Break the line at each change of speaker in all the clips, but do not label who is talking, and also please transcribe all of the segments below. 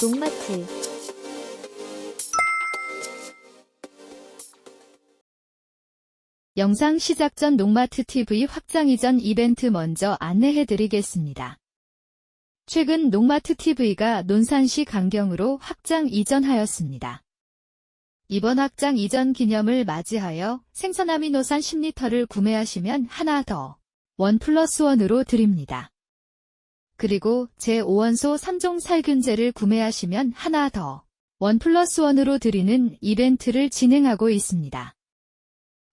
농마트
영상 시작 전 농마트 TV 확장 이전 이벤트 먼저 안내해 드리겠습니다. 최근 농마트 TV가 논산시 강경으로 확장 이전하였습니다. 이번 확장 이전 기념을 맞이하여 생선 아미노산 10리터를 구매하시면 하나 더 원 플러스 원으로 드립니다. 그리고 제5원소 3종 살균제를 구매하시면 하나 더 원 플러스 원으로 드리는 이벤트를 진행하고 있습니다.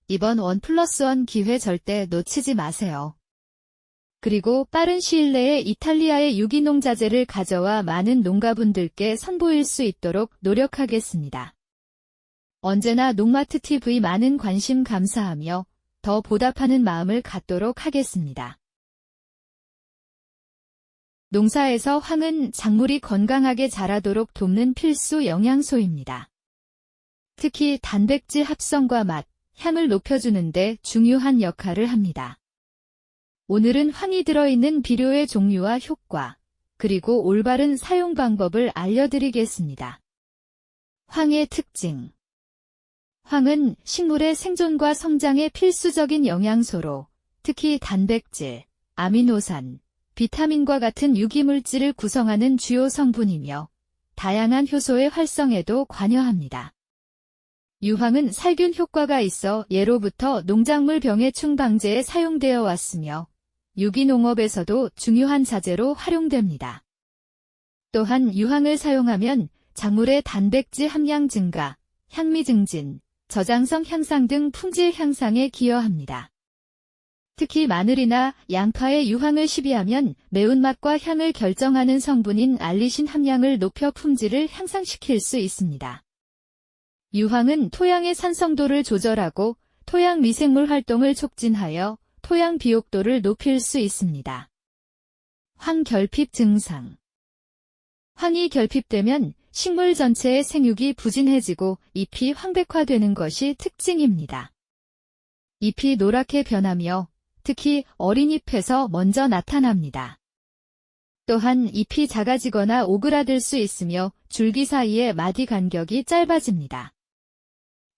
이번 원 플러스 원 기회 절대 놓치지 마세요. 그리고 빠른 시일 내에 이탈리아의 유기농 자재를 가져와 많은 농가분들께 선보일 수 있도록 노력하겠습니다. 언제나 농마트 TV 많은 관심 감사하며 더 보답하는 마음을 갖도록 하겠습니다. 농사에서 황은 작물이 건강하게 자라도록 돕는 필수 영양소입니다. 특히 단백질 합성과 맛, 향을 높여주는데 중요한 역할을 합니다. 오늘은 황이 들어있는 비료의 종류와 효과, 그리고 올바른 사용 방법을 알려드리겠습니다. 황의 특징 황은 식물의 생존과 성장에 필수적인 영양소로 특히 단백질, 아미노산, 비타민과 같은 유기물질을 구성하는 주요 성분이며 다양한 효소의 활성에도 관여합니다. 유황은 살균 효과가 있어 예로부터 농작물 병해 충 방제에 사용되어 왔으며 유기농업에서도 중요한 자재로 활용됩니다. 또한 유황을 사용하면 작물의 단백질 함량 증가, 향미 증진, 저장성 향상 등 품질 향상에 기여합니다. 특히 마늘이나 양파의 유황을 시비하면 매운맛과 향을 결정하는 성분인 알리신 함량을 높여 품질을 향상시킬 수 있습니다. 유황은 토양의 산성도를 조절하고 토양 미생물 활동을 촉진하여 토양 비옥도를 높일 수 있습니다. 황결핍 증상 황이 결핍되면 식물 전체의 생육이 부진해지고 잎이 황백화되는 것이 특징입니다. 잎이 노랗게 변하며 특히 어린 잎에서 먼저 나타납니다. 또한 잎이 작아지거나 오그라들 수 있으며 줄기 사이의 마디 간격이 짧아집니다.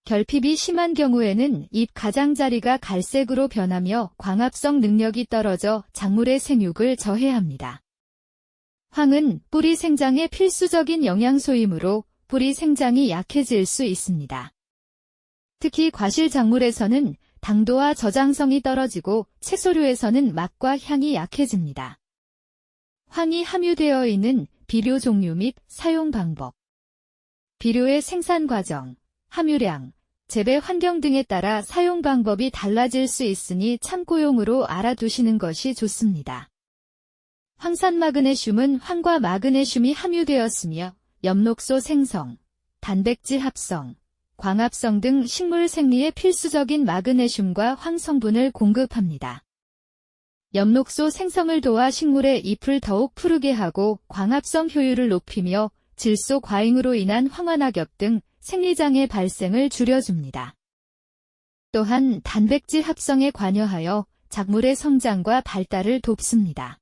결핍이 심한 경우에는 잎 가장자리가 갈색으로 변하며 광합성 능력이 떨어져 작물의 생육을 저해합니다. 황은 뿌리 생장의 필수적인 영양소이므로 뿌리 생장이 약해질 수 있습니다. 특히 과실 작물에서는 당도와 저장성이 떨어지고 채소류에서는 맛과 향이 약해집니다. 황이 함유되어 있는 비료 종류 및 사용 방법 비료의 생산 과정, 함유량, 재배 환경 등에 따라 사용 방법이 달라질 수 있으니 참고용으로 알아두시는 것이 좋습니다. 황산 마그네슘은 황과 마그네슘이 함유되었으며 엽록소 생성, 단백질 합성, 광합성 등 식물 생리에 필수적인 마그네슘과 황 성분을 공급합니다. 엽록소 생성을 도와 식물의 잎을 더욱 푸르게 하고 광합성 효율을 높이며 질소 과잉으로 인한 황화낙엽 등 생리장애 발생을 줄여줍니다. 또한 단백질 합성에 관여하여 작물의 성장과 발달을 돕습니다.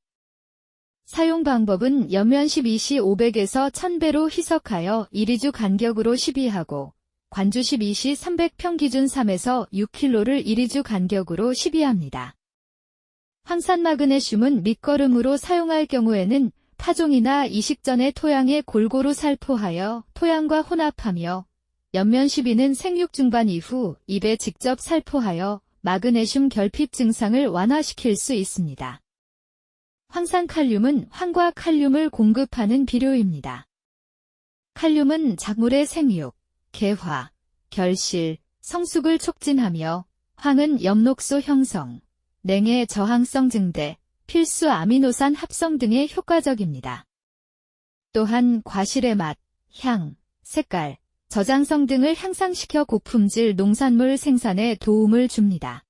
사용 방법은 연면 12시 500에서 1000배로 희석하여 1위주 간격으로 시비하고 관주 12시 300평 기준 3에서 6kg를 1위주 간격으로 시비합니다. 황산 마그네슘은 밑거름으로 사용할 경우에는 파종이나 이식 전에 토양에 골고루 살포하여 토양과 혼합하며 연면 시비는 생육 중반 이후 입에 직접 살포하여 마그네슘 결핍 증상을 완화시킬 수 있습니다. 황산 칼륨은 황과 칼륨을 공급하는 비료입니다. 칼륨은 작물의 생육, 개화, 결실, 성숙을 촉진하며 황은 엽록소 형성, 냉해 저항성 증대, 필수 아미노산 합성 등에 효과적입니다. 또한 과실의 맛, 향, 색깔, 저장성 등을 향상시켜 고품질 농산물 생산에 도움을 줍니다.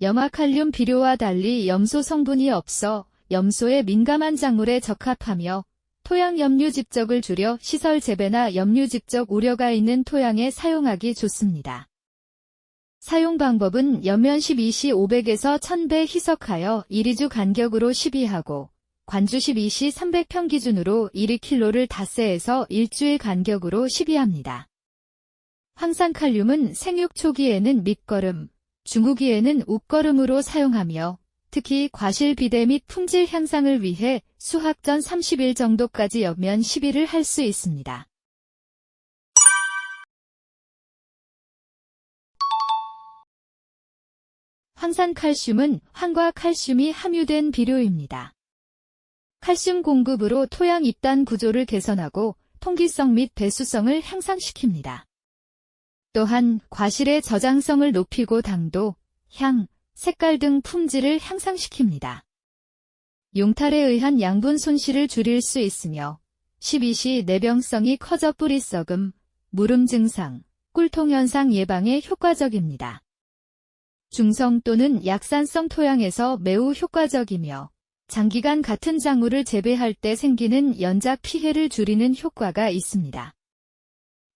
염화칼륨 비료와 달리 염소 성분이 없어 염소에 민감한 작물에 적합하며 토양 염류 집적을 줄여 시설 재배나 염류 집적 우려가 있는 토양에 사용하기 좋습니다. 사용 방법은 연면 12시 500에서 1000배 희석하여 1위주 간격으로 시비하고 관주 12시 300평 기준으로 1kg를 닷새에서 일주일 간격으로 시비합니다. 황산칼륨은 생육 초기에는 밑거름, 중후기에는 웃거름으로 사용하며 특히 과실 비대 및 품질 향상을 위해 수확 전 30일 정도까지 옆면 시비를 할 수 있습니다. 황산칼슘은 황과 칼슘이 함유된 비료입니다. 칼슘 공급으로 토양 입단 구조를 개선하고 통기성 및 배수성을 향상시킵니다. 또한 과실의 저장성을 높이고 당도, 향, 색깔 등 품질을 향상시킵니다. 용탈에 의한 양분 손실을 줄일 수 있으며 12시 내병성이 커져 뿌리 썩음, 무름 증상, 꿀통 현상 예방에 효과적입니다. 중성 또는 약산성 토양에서 매우 효과적이며 장기간 같은 작물을 재배할 때 생기는 연작 피해를 줄이는 효과가 있습니다.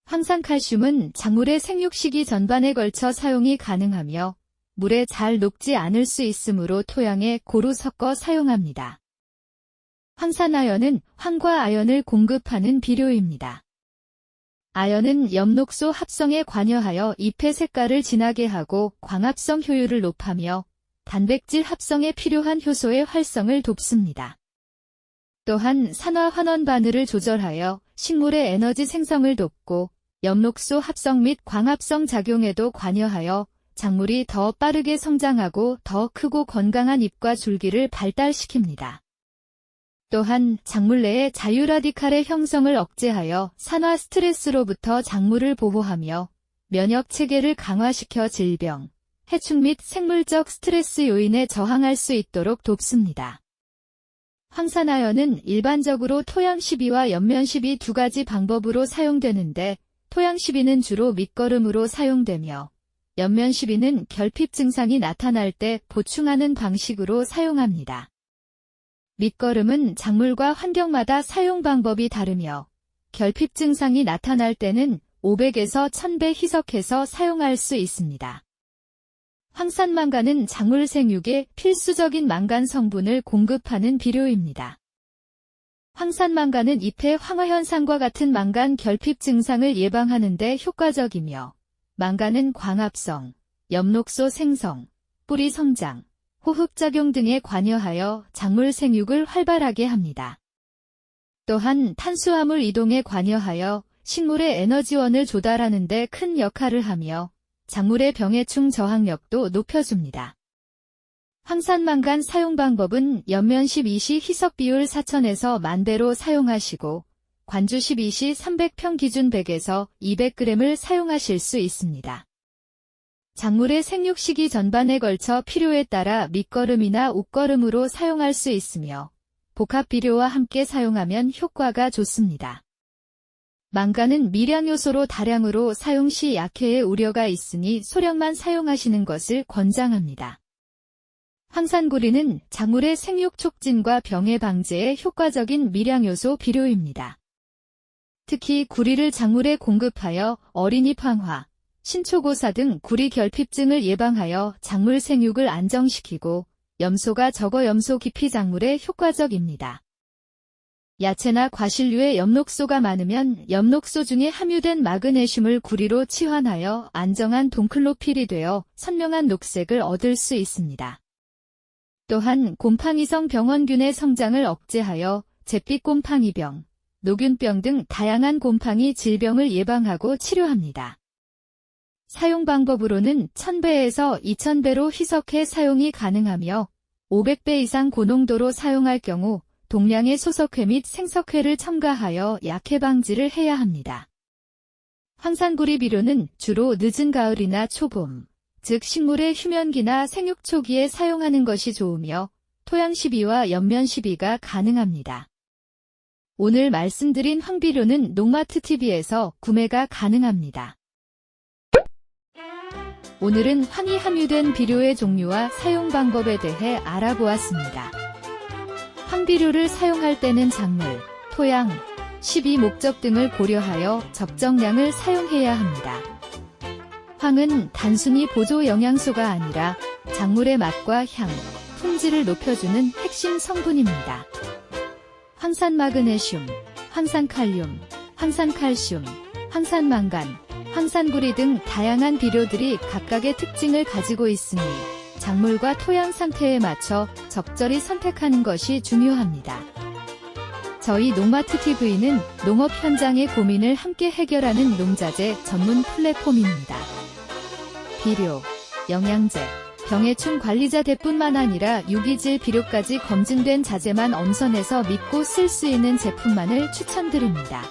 황산칼슘은 작물의 생육 시기 전반에 걸쳐 사용이 가능하며 물에 잘 녹지 않을 수 있으므로 토양에 고루 섞어 사용합니다. 황산아연은 황과 아연을 공급하는 비료입니다. 아연은 엽록소 합성에 관여하여 잎의 색깔을 진하게 하고 광합성 효율을 높이며 단백질 합성에 필요한 효소의 활성을 돕습니다. 또한 산화 환원 바늘을 조절하여 식물의 에너지 생성을 돕고 엽록소 합성 및 광합성 작용에도 관여하여 작물이 더 빠르게 성장하고 더 크고 건강한 잎과 줄기를 발달시킵니다. 또한 작물 내의 자유라디칼의 형성을 억제하여 산화 스트레스로부터 작물을 보호하며 면역 체계를 강화시켜 질병, 해충 및 생물적 스트레스 요인에 저항할 수 있도록 돕습니다. 황산화연은 일반적으로 토양 시비와 연면 시비 두 가지 방법으로 사용되는데 토양 시비는 주로 밑거름으로 사용되며 연면 시비는 결핍 증상이 나타날 때 보충하는 방식으로 사용합니다. 밑거름은 작물과 환경마다 사용 방법이 다르며 결핍 증상이 나타날 때는 500에서 1000배 희석해서 사용할 수 있습니다. 황산망간은 작물 생육에 필수적인 망간 성분을 공급하는 비료입니다. 황산망간은 잎의 황화 현상과 같은 망간 결핍 증상을 예방하는 데 효과적이며 망간은 광합성, 엽록소 생성, 뿌리 성장, 호흡작용 등에 관여하여 작물 생육을 활발하게 합니다. 또한 탄수화물 이동에 관여하여 식물의 에너지원을 조달하는 데 큰 역할을 하며 작물의 병해충 저항력도 높여줍니다. 황산망간 사용 방법은 연면 12시 희석 비율 4천에서 만대로 사용하시고 관주 12시 300평 기준 100에서 200g을 사용하실 수 있습니다. 작물의 생육 시기 전반에 걸쳐 필요에 따라 밑거름이나 옷거름으로 사용할 수 있으며 복합 비료와 함께 사용하면 효과가 좋습니다. 망간은 미량 요소로 다량으로 사용 시 약해의 우려가 있으니 소량만 사용하시는 것을 권장합니다. 황산구리는 작물의 생육 촉진과 병해 방제에 효과적인 미량 요소 비료입니다. 특히 구리를 작물에 공급하여 어린잎 황화, 신초고사 등 구리 결핍증을 예방하여 작물 생육을 안정시키고 염소가 적어 염소 깊이 작물에 효과적입니다. 야채나 과실류에 엽록소가 많으면 엽록소 중에 함유된 마그네슘을 구리로 치환하여 안정한 동클로필이 되어 선명한 녹색을 얻을 수 있습니다. 또한 곰팡이성 병원균의 성장을 억제하여 잿빛 곰팡이병, 노균병 등 다양한 곰팡이 질병을 예방하고 치료합니다. 사용 방법으로는 1000배에서 2000배로 희석해 사용이 가능하며 500배 이상 고농도로 사용할 경우 동량의 소석회 및 생석회를 첨가하여 약해 방지를 해야 합니다. 황산구리 비료는 주로 늦은 가을이나 초봄, 즉 식물의 휴면기나 생육 초기에 사용하는 것이 좋으며 토양 시비와 연면 시비가 가능합니다. 오늘 말씀드린 황비료는 농마트 TV에서 구매가 가능합니다. 오늘은 황이 함유된 비료의 종류와 사용 방법에 대해 알아보았습니다. 황비료를 사용할 때는 작물, 토양, 시비 목적 등을 고려하여 적정량을 사용해야 합니다. 황은 단순히 보조 영양소가 아니라 작물의 맛과 향, 품질을 높여주는 핵심 성분입니다. 황산 마그네슘, 황산 칼륨, 황산 칼슘, 황산 망간, 황산구리 등 다양한 비료들이 각각의 특징을 가지고 있으니 작물과 토양 상태에 맞춰 적절히 선택하는 것이 중요합니다. 저희 농마트 TV는 농업 현장의 고민을 함께 해결하는 농자재 전문 플랫폼입니다. 비료, 영양제, 병해충 관리자 대뿐만 아니라 유기질 비료까지 검증된 자재만 엄선해서 믿고 쓸 수 있는 제품만을 추천드립니다.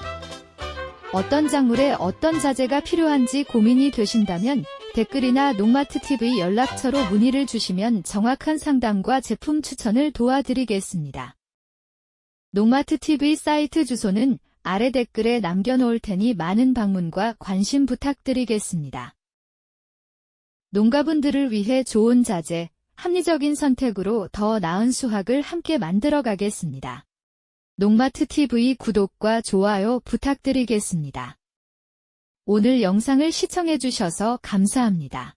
어떤 작물에 어떤 자재가 필요한지 고민이 되신다면 댓글이나 농마트 TV 연락처로 문의를 주시면 정확한 상담과 제품 추천을 도와드리겠습니다. 농마트 TV 사이트 주소는 아래 댓글에 남겨놓을 테니 많은 방문과 관심 부탁드리겠습니다. 농가분들을 위해 좋은 자재, 합리적인 선택으로 더 나은 수확을 함께 만들어 가겠습니다. 농마트 TV 구독과 좋아요 부탁드리겠습니다. 오늘 영상을 시청해 주셔서 감사합니다.